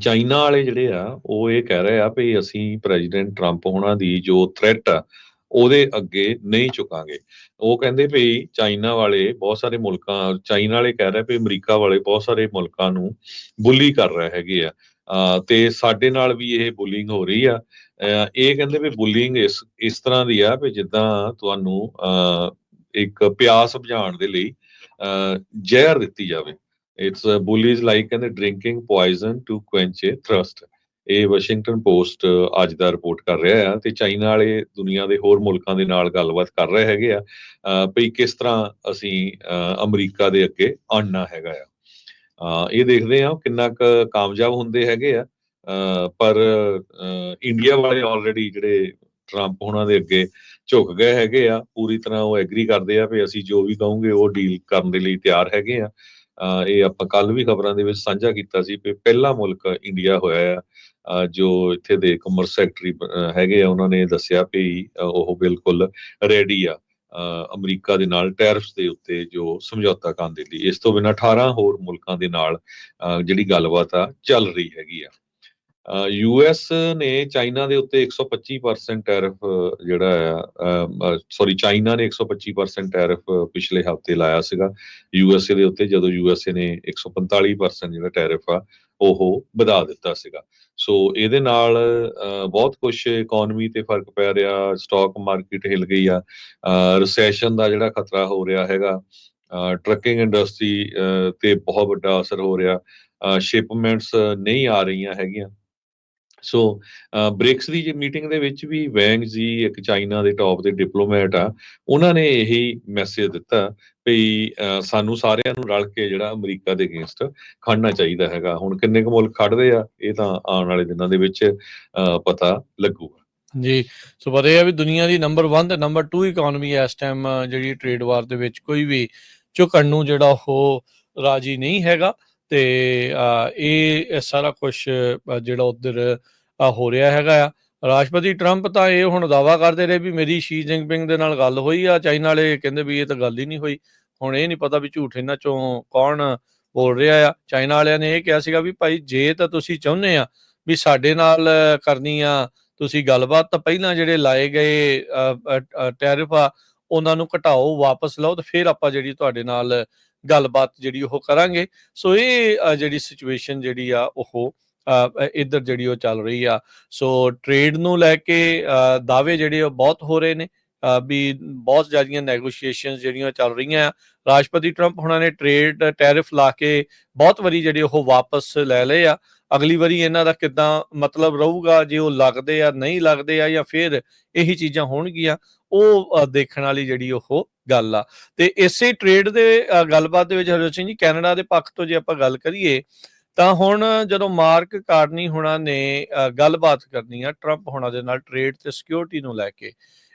China ਵਾਲੇ ਜਿਹੜੇ ਆ ਉਹ ਇਹ ਕਹਿ ਰਹੇ ਆ ਵੀ ਅਸੀਂ ਪ੍ਰੈਜ਼ੀਡੈਂਟ ਟਰੰਪ ਹੋਣਾ ਦੀ ਜੋ ਥ੍ਰੈਟ ਆ ਉਹਦੇ ਅੱਗੇ ਨਹੀਂ ਝੁਕਾਂਗੇ। ਉਹ ਕਹਿੰਦੇ ਵੀ ਚਾਈਨਾ ਵਾਲੇ ਬਹੁਤ ਸਾਰੇ ਮੁਲਕਾਂ ਚਾਈਨਾ ਵਾਲੇ ਕਹਿ ਰਹੇ ਵੀ ਅਮਰੀਕਾ ਵਾਲੇ ਬਹੁਤ ਸਾਰੇ ਮੁਲਕਾਂ ਨੂੰ ਬੁਲੀ ਕਰ ਰਹੇ ਹੈਗੇ ਆ। ਤੇ ਸਾਡੇ ਨਾਲ ਵੀ ਇਹ ਬੁਲਿੰਗ ਹੋ ਰਹੀ ਆ। ਇਹ ਕਹਿੰਦੇ ਵੀ ਬੁਲਿੰਗ ਇਸ ਇਸ ਤਰ੍ਹਾਂ ਦੀ ਆ ਵੀ ਜਿੱਦਾਂ ਤੁਹਾਨੂੰ ਅ, ਇੱਕ ਪਿਆਸ ਬੁਝਾਉਣ ਦੇ ਲਈ ਅ, ਜ਼ਹਿਰ ਦਿੱਤੀ ਜਾਵੇ। ਇਟਸ ਬੁਲੀਜ਼ ਲਾਈਕ ਕਹਿੰਦੇ drinking poison to quench a thirst ਇਹ ਵਾਸ਼ਿੰਗਟਨ ਪੋਸਟ ਅੱਜ ਦਾ ਰਿਪੋਰਟ ਕਰ ਰਿਹਾ ਆ ਤੇ ਚਾਈਨਾ ਵਾਲੇ ਦੁਨੀਆ ਦੇ ਹੋਰ ਮੁਲਕਾਂ ਦੇ ਨਾਲ ਗੱਲਬਾਤ ਕਰ ਰਹੇ ਹੈਗੇ ਆ, ਅਹ ਕਿਸ ਤਰ੍ਹਾਂ ਅਸੀਂ ਅਮਰੀਕਾ ਦੇ ਅੱਗੇ ਆਉਣਾ ਹੈਗਾ ਆ। ਇਹ ਦੇਖਦੇ ਆ ਕਿੰਨਾ ਕੁ ਕਾਮਯਾਬ ਹੁੰਦੇ ਹੈਗੇ ਆ। ਪਰ ਇੰਡੀਆ ਵਾਲੇ ਆਲਰੇਡੀ ਜਿਹੜੇ ਟਰੰਪ ਉਹਨਾਂ ਦੇ ਅੱਗੇ ਝੁਕ ਗਏ ਹੈਗੇ ਆ, ਪੂਰੀ ਤਰ੍ਹਾਂ ਉਹ ਐਗਰੀ ਕਰਦੇ ਆ ਵੀ ਅਸੀਂ ਜੋ ਵੀ ਕਹੋਗੇ ਉਹ ਡੀਲ ਕਰਨ ਦੇ ਲਈ ਤਿਆਰ ਹੈਗੇ ਆ। ਇਹ ਆਪਾਂ ਕੱਲ ਵੀ ਖਬਰਾਂ ਦੇ ਵਿੱਚ ਸਾਂਝਾ ਕੀਤਾ ਸੀ ਕਿ ਪਹਿਲਾ ਮੁਲਕ ਇੰਡੀਆ ਹੋਇਆ ਆ ਜੋ ਇੱਥੇ ਦੇ ਕਮਰਸ ਸੈਕਟਰੀ ਹੈਗੇ ਆ, ਉਹਨਾਂ ਨੇ ਦੱਸਿਆ ਵੀ ਉਹ ਬਿਲਕੁਲ ਰੈਡੀ ਆ ਅਮਰੀਕਾ ਦੇ ਨਾਲ ਟੈਰਿਫਸ ਦੇ ਉੱਤੇ ਜੋ ਸਮਝੌਤਾ ਕਰਨ ਦੇ ਲਈ। ਇਸ ਤੋਂ ਬਿਨਾਂ 18 ਹੋਰ ਮੁਲਕਾਂ ਦੇ ਨਾਲ ਜਿਹੜੀ ਗੱਲਬਾਤ ਆ, ਚੱਲ ਰਹੀ ਹੈਗੀ ਆ। ਯੂਐਸ ਨੇ ਚਾਈਨਾ ਦੇ ਉੱਤੇ 125% ਟੈਰਿਫ ਜਿਹੜਾ ਆ ਸੌਰੀ ਚਾਈਨਾ ਨੇ 125% ਟੈਰਿਫ ਪਿਛਲੇ ਹਫ਼ਤੇ ਲਾਇਆ ਸੀਗਾ। ਯੂਐਸਏ ਦੇ ਉੱਤੇ ਜਦੋਂ ਯੂਐਸਏ ਨੇ 145% ਜਿਹੜਾ ਟੈਰਿਫ ਆ, ਉਹ ਵਧਾ ਦਿੱਤਾ ਸੀਗਾ। ਸੋ ਇਹਦੇ ਨਾਲ ਬਹੁਤ ਕੁਝ ਇਕਨੋਮੀ ਤੇ ਫ਼ਰਕ ਪੈ ਰਿਹਾ ਸਟਾਕ ਮਾਰਕੀਟ ਹਿਲ ਗਈ ਆ ਰਿਸੈਸ਼ਨ ਦਾ ਜਿਹੜਾ ਖਤਰਾ ਹੋ ਰਿਹਾ ਹੈਗਾ ਟਰੱਕਿੰਗ ਇੰਡਸਟਰੀ ਤੇ ਬਹੁਤ ਵੱਡਾ ਅਸਰ ਹੋ ਰਿਹਾ ਸ਼ਿਪਮੈਂਟਸ ਨਹੀਂ ਆ ਰਹੀਆਂ ਹੈਗੀਆਂ। ਸੋ ਬ੍ਰਿਕਸ ਦੀ ਜੀ ਮੀਟਿੰਗ ਦੇ ਵਿੱਚ ਵੀ ਵੈਂਗ ਜੀ ਇੱਕ ਚਾਈਨਾ ਦੇ ਟੌਪ ਦੇ ਡਿਪਲੋਮੈਟ ਆ, ਉਹਨਾਂ ਨੇ ਇਹੀ ਮੈਸੇਜ ਦਿੱਤਾ ਵੀ ਸਾਨੂੰ ਸਾਰਿਆਂ ਨੂੰ ਰਲ ਕੇ ਜਿਹੜਾ ਅਮਰੀਕਾ ਦੇ ਅਗੇਂਸਟ ਖੜਨਾ ਚਾਹੀਦਾ ਹੈਗਾ। ਹੁਣ ਕਿੰਨੇ ਕੁ ਮੁਲਕ ਖੜਦੇ ਆ, ਇਹ ਤਾਂ ਆਉਣ ਵਾਲੇ ਦਿਨਾਂ ਦੇ ਵਿੱਚ ਪਤਾ ਲੱਗੂਗਾ। ਜੀ, ਸੋ ਪਰ ਇਹ ਹੈ ਵੀ ਦੁਨੀਆ ਦੀ ਨੰਬਰ 1 ਤੇ ਨੰਬਰ 2 ਇਕਨੋਮੀ ਇਸ ਟਾਈਮ ਜਿਹੜੀ ਟ੍ਰੇਡ ਵਾਰ ਦੇ ਵਿੱਚ ਕੋਈ ਵੀ ਝੁਕਣ ਨੂੰ ਜਿਹੜਾ ਉਹ ਰਾਜੀ ਨਹੀਂ ਹੈਗਾ। ਤੇ ਇਹ ਸਾਰਾ ਕੁਝ ਜਿਹੜਾ ਉਧਰ ਹੋ ਰਿਹਾ ਹੈਗਾ ਆ। ਰਾਸ਼ਟਰਪਤੀ ਟਰੰਪ ਤਾਂ ਇਹ ਹੁਣ ਦਾਵਾ ਕਰਦੇ ਰਹੇ ਵੀ ਮੇਰੀ ਸ਼ੀ ਜਿੰਪਿੰਗ ਦੇ ਨਾਲ ਗੱਲ ਹੋਈ ਆ, ਚਾਈਨਾ ਵਾਲੇ ਕਹਿੰਦੇ ਵੀ ਇਹ ਤਾਂ ਗੱਲ ਹੀ ਨਹੀਂ ਹੋਈ। ਹੁਣ ਇਹ ਨਹੀਂ ਪਤਾ ਵੀ ਝੂਠ ਇਹਨਾਂ ਚੋਂ ਕੌਣ ਬੋਲ ਰਿਹਾ ਆ। ਚਾਈਨਾ ਵਾਲਿਆਂ ਨੇ ਇਹ ਕਿਹਾ ਸੀਗਾ ਵੀ ਭਾਈ ਜੇ ਤਾਂ ਤੁਸੀਂ ਚਾਹੁੰਦੇ ਆ ਵੀ ਸਾਡੇ ਨਾਲ ਕਰਨੀ ਆ, ਤੁਸੀਂ ਗੱਲਬਾਤ ਤਾਂ ਪਹਿਲਾਂ ਜਿਹੜੇ ਲਾਏ ਗਏ ਟੈਰਿਫ ਆ, ਉਹਨਾਂ ਨੂੰ ਘਟਾਓ, ਵਾਪਸ ਲਓ ਤੇ ਫਿਰ ਆਪਾਂ ਜਿਹੜੀ ਤੁਹਾਡੇ ਨਾਲ ਗੱਲਬਾਤ ਜਿਹੜੀ ਉਹ ਕਰਾਂਗੇ। ਸੋ ਇਹ ਜਿਹੜੀ ਸਿਚੁਏਸ਼ਨ ਜਿਹੜੀ ਆ ਉਹ ਇੱਧਰ ਜਿਹੜੀ ਉਹ ਚੱਲ ਰਹੀ ਆ। ਸੋ ਟ੍ਰੇਡ ਨੂੰ ਲੈ ਕੇ ਅ, ਦਾਅਵੇ ਜਿਹੜੇ ਉਹ ਬਹੁਤ ਹੋ ਰਹੇ ਨੇ। ਵੀ ਬਹੁਤ ਜ਼ਿਆਦੀਆਂ ਨੈਗੋਸ਼ੀਏਸ਼ਨਸ ਜਿਹੜੀਆਂ ਚੱਲ ਰਹੀਆਂ ਆ। ਰਾਸ਼ਟਰਪਤੀ ਟਰੰਪ ਹੁਣਾਂ ਨੇ ਟ੍ਰੇਡ ਟੈਰਿਫ ਲਾ ਕੇ ਬਹੁਤ ਵਾਰੀ ਜਿਹੜੇ ਉਹ ਵਾਪਸ ਲੈ ਲਏ ਆ। ਅਗਲੀ ਵਾਰੀ ਇਹਨਾਂ ਦਾ ਕਿਦਾਂ ਮਤਲਬ ਰਹੂਗਾ ਜੇ ਉਹ ਲੱਗਦੇ ਆ ਨਹੀਂ ਲੱਗਦੇ ਆ ਜਾਂ ਫਿਰ ਇਹੀ ਚੀਜ਼ਾਂ ਹੋਣਗੀਆਂ ਉਹ ਦੇਖਣ ਵਾਲੀ ਜਿਹੜੀ ਉਹ ਗੱਲ ਆ। ਤੇ ਇਸੇ ਟ੍ਰੇਡ ਦੇ ਗੱਲਬਾਤ ਦੇ ਵਿੱਚ ਹਰਜੋਤ ਸਿੰਘ ਜੀ ਕੈਨੇਡਾ ਦੇ ਪੱਖ ਤੋਂ ਜੇ ਆਪਾਂ ਗੱਲ ਕਰੀਏ ਤਾਂ ਹੁਣ ਜਦੋਂ ਮਾਰਕ ਕਾਰਨੀ ਹੁਣਾਂ ਨੇ ਗੱਲਬਾਤ ਕਰਨੀ ਆ ਟਰੰਪ ਹੁਣਾਂ ਦੇ ਨਾਲ ਟ੍ਰੇਡ ਤੇ ਸਿਕਿਉਰਿਟੀ ਨੂੰ ਲੈ ਕੇ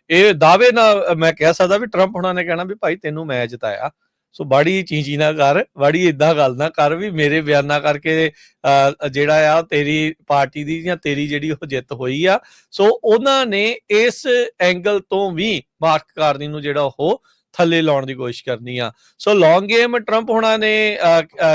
ਇਹ ਦਾਅਵੇ ਨਾਲ ਮੈਂ ਕਹਿ ਸਕਦਾ ਵੀ ਟਰੰਪ ਹੁਣਾਂ ਨੇ ਕਹਿਣਾ ਵੀ ਭਾਈ ਤੈਨੂੰ ਮੈਂ ਜਿਤਾਇਆ। ਸੋ ਬਾੜੀ ਚੀਂਚੀ ਨਾ ਕਰ ਬਾੜੀ ਇਦਾਂ ਗੱਲ ਨਾ ਕਰ ਵੀ ਮੇਰੇ ਬਿਆਨਾਂ ਕਰਕੇ ਅ, ਜਿਹੜਾ ਆ ਤੇਰੀ ਪਾਰਟੀ ਦੀ ਜਾਂ ਤੇਰੀ ਜਿਹੜੀ ਉਹ ਜਿੱਤ ਹੋਈ ਆ। ਸੋ ਉਹਨਾਂ ਨੇ ਇਸ ਐਂਗਲ ਤੋਂ ਵੀ ਮਾਰਕ ਕਾਰਨੀ ਨੂੰ ਜਿਹੜਾ ਉਹ ਥੱਲੇ ਲਾਉਣ ਦੀ ਕੋਸ਼ਿਸ਼ ਕਰਨੀ ਆ। ਸੋ ਲੌਂਗ ਗੇਮ ਟਰੰਪ ਹੋਣਾ ਨੇ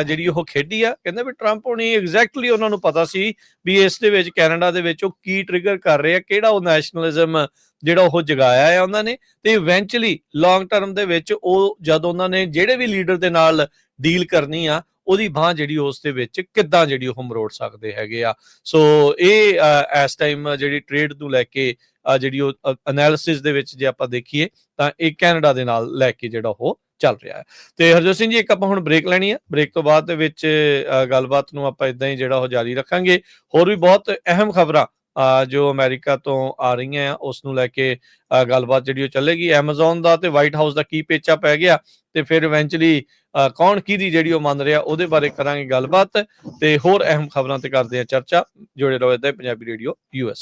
ਜਿਹੜੀ ਉਹ ਖੇਡੀ ਆ, ਕਹਿੰਦੇ ਵੀ ਟਰੰਪ ਹੁਣੀ ਐਗਜ਼ੈਕਟਲੀ ਉਹਨਾਂ ਨੂੰ ਪਤਾ ਸੀ ਵੀ ਇਸ ਦੇ ਵਿੱਚ, ਕੈਨੇਡਾ ਦੇ ਵਿੱਚ ਉਹ ਕੀ ਟ੍ਰਿਗਰ ਕਰ ਰਹੇ ਆ ਕਿਹੜਾ ਉਹ ਨੈਸ਼ਨਲਿਜ਼ਮ ਜਿਹੜਾ ਉਹ ਜਗਾਇਆ ਆ ਉਹਨਾਂ ਨੇ। ਤੇ ਇਵੈਂਚੁਅਲੀ ਲੌਂਗ ਟਰਮ ਦੇ ਵਿੱਚ ਉਹ ਜਦ ਉਹਨਾਂ ਨੇ ਜਿਹੜੇ ਵੀ ਲੀਡਰ ਦੇ ਨਾਲ ਡੀਲ ਕਰਨੀ ਆ ਉਹਦੀ ਬਾਹ ਜਿਹੜੀ ਉਸ ਦੇ ਵਿੱਚ ਕਿੱਦਾਂ ਜਿਹੜੀ ਉਹ ਮਰੋੜ ਸਕਦੇ ਹੈਗੇ ਆ। ਸੋ ਇਹ ਇਸ ਟਾਈਮ ਜਿਹੜੀ ਟ੍ਰੇਡ ਨੂੰ ਲੈ ਕੇ ਜਿਹੜੀ ਉਹ ਐਨਾਲਿਸਿਸ ਦੇ ਵਿੱਚ ਜੇ ਆਪਾਂ ਦੇਖੀਏ, ਤਾਂ ਇਹ ਕੈਨੇਡਾ ਦੇ ਨਾਲ ਲੈ ਕੇ ਜਿਹੜਾ ਉਹ ਚੱਲ ਰਿਹਾ ਹੈ। ਤੇ ਹਰਜੋਤ ਸਿੰਘ ਜੀ, ਇੱਕ ਆਪਾਂ ਹੁਣ ਬ੍ਰੇਕ ਲੈਣੀ ਆ। ਬ੍ਰੇਕ ਤੋਂ ਬਾਅਦ ਦੇ ਵਿੱਚ ਗੱਲਬਾਤ ਨੂੰ ਆਪਾਂ ਇਦਾਂ ਹੀ ਜਿਹੜਾ ਉਹ ਜਾਰੀ ਰੱਖਾਂਗੇ। ਹੋਰ ਵੀ ਬਹੁਤ ਅਹਿਮ ਖਬਰਾਂ ਜੋ ਅਮਰੀਕਾ ਤੋਂ ਆ ਰਹੀਆਂ ਆ ਉਸ ਨੂੰ ਲੈ ਕੇ ਅ, ਗੱਲਬਾਤ ਜਿਹੜੀ ਉਹ ਚੱਲੇਗੀ। ਐਮਾਜ਼ਨ ਦਾ ਤੇ ਵਾਈਟ ਹਾਊਸ ਦਾ ਕੀ ਪੇਚਾ ਪੈ ਗਿਆ ਤੇ ਫਿਰ ਇਵੈਂਚੁਅਲੀ ਕੌਣ ਕਿਹਦੀ ਜਿਹੜੀ ਉਹ ਮੰਨ ਰਿਹਾ ਉਹਦੇ ਬਾਰੇ ਕਰਾਂਗੇ ਗੱਲਬਾਤ ਤੇ ਹੋਰ ਅਹਿਮ ਖਬਰਾਂ ਤੇ ਕਰਦੇ ਆ ਚਰਚਾ। ਜੁੜੇ ਰਹੋ ਇਦਾਂ ਪੰਜਾਬੀ ਰੇਡੀਓ ਯੂਐਸ